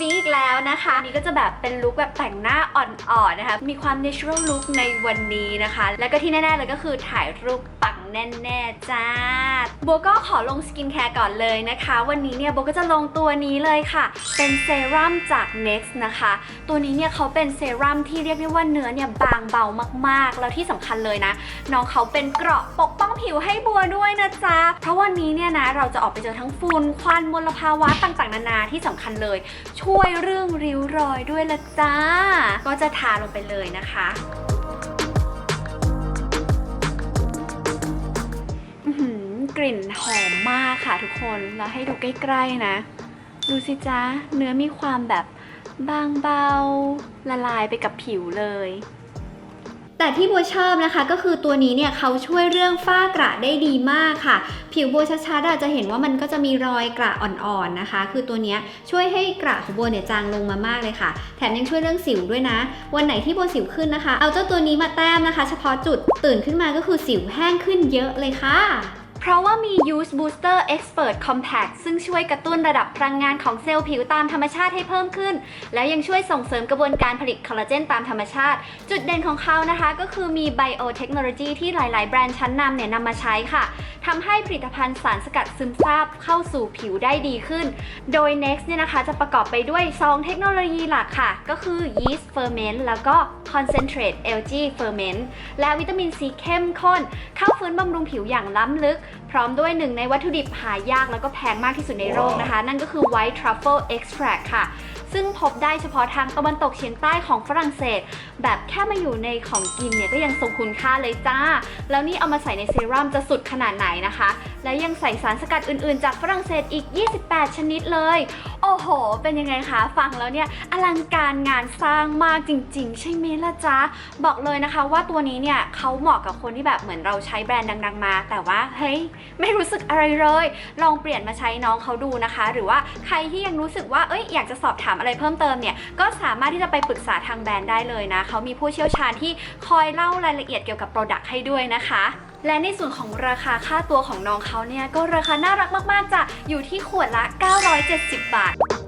วิงอีกแล้วนะคะอันนี้ก็จะแบบเป็นลุคแบบแต่งหน้าอ่อนๆนะคะ มีความ natural look ในวันนี้นะคะ แล้วก็ที่แน่ๆเลยก็คือถ่ายรูปปัก แน่ๆจ้าโบก็ขอลงสกินแคร์ก่อนเลยนะคะ วันนี้เนี่ยโบก็จะลงตัวนี้เลยค่ะ เป็นเซรั่มจาก Next นะคะ ตัวนี้เนี่ยเขาเป็นเซรั่มที่เรียกได้ว่าเนื้อเนี่ยบางเบามากๆ แล้วที่สำคัญเลยนะ น้องเขาเป็นเกราะปกป้องผิวให้บัวด้วยนะจ๊ะ เพราะวันนี้เนี่ยนะเราจะออกไปเจอทั้งฝุ่นควันมลภาวะต่างๆ นานาที่สำคัญเลย ช่วยเรื่องริ้วรอยด้วยละจ้า ก็จะทาลงไปเลยนะคะ ลิ่นหอมมากค่ะทุกคน แล้วให้ดูใกล้ๆนะ ดูสิจ๊ะเนื้อมีความแบบบางเบาละลายไปกับผิวเลย แต่ที่บัวชอบนะคะ ก็คือตัวนี้เนี่ยเขาช่วยเรื่องฝ้ากระได้ดีมากค่ะ ผิวบัวชัดๆอาจจะเห็นว่ามันก็จะมีรอยกระอ่อนๆนะคะ คือตัวนี้ช่วยให้กระของบัวเนี่ยจางลงมามากเลยค่ะ แถมยังช่วยเรื่องสิวด้วยนะ วันไหนที่บัวสิวขึ้นนะคะ เอาเจ้าตัวนี้มาแต้มนะคะ เฉพาะจุดตื่นขึ้นมาก็คือสิวแห้งขึ้นเยอะเลยค่ะ เพราะว่ามี Use Booster Expert Compact ซึ่งช่วยกระตุ้นระดับพลังงานของเซลล์ผิวตามธรรมชาติให้เพิ่มขึ้น แล้วยังช่วยส่งเสริมกระบวนการผลิตคอลลาเจนตามธรรมชาติ จุดเด่นของเขานะคะ ก็คือมี Biotechnology ที่หลาย ๆ แบรนด์ชั้นนำเนี่ยนำมาใช้ค่ะทำให้ผลิตภัณฑ์สารสกัดซึมซาบเข้าสู่ผิวได้ดีขึ้น โดย Next เนี่ยนะคะจะประกอบไปด้วย 2 เทคโนโลยีหลักค่ะ ก็คือ Yeast Ferment แล้วก็ Concentrate LG Ferment และวิตามินซีเข้มข้น เข้าฟื้นบำรุงผิวอย่างล้ำลึก พร้อมด้วยหนึ่งในวัตถุดิบหายากแล้วก็แพงมากที่สุดในโลกนะคะ นั่นก็คือ White Truffle Extract ค่ะซึ่งพบได้เฉพาะทางตะวันตกเฉียงใต้ของฝรั่งเศส แบบแค่มาอยู่ในของกินเนี่ยก็ยังทรงคุณค่าเลยจ้า แล้วนี่เอามาใส่ในเซรั่มจะสุดขนาดไหนนะคะ และยังใส่สารสกัดอื่นๆ จากฝรั่งเศสอีก 28 ชนิดเลย โอ้โห เป็นยังไงคะ ฟังแล้วเนี่ยอลังการงานสร้างมากจริง ๆ ใช่ไหมล่ะจ๊ะ บอกเลยนะคะว่าตัวนี้เนี่ยเขาเหมาะกับคนที่แบบเหมือนเราใช้แบรนด์ดัง ๆ มา แต่ว่าเฮ้ยไม่รู้สึกอะไรเลย ลองเปลี่ยนมาใช้น้องเขาดูนะคะ หรือว่าใครที่ยังรู้สึกว่าเอ้ยอยากจะสอบถามอะไรเพิ่มเติมเนี่ยก็สามารถที่จะไปปรึกษาทางแบรนด์ได้เลยนะเขามีผู้เชี่ยวชาญที่คอยเล่ารายละเอียดเกี่ยวกับโปรดักต์ให้ด้วยนะคะและในส่วนของราคาค่าตัวของน้องเขาเนี่ยก็ราคาน่ารักมากๆจ้ะอยู่ที่ขวดละ 970 บาท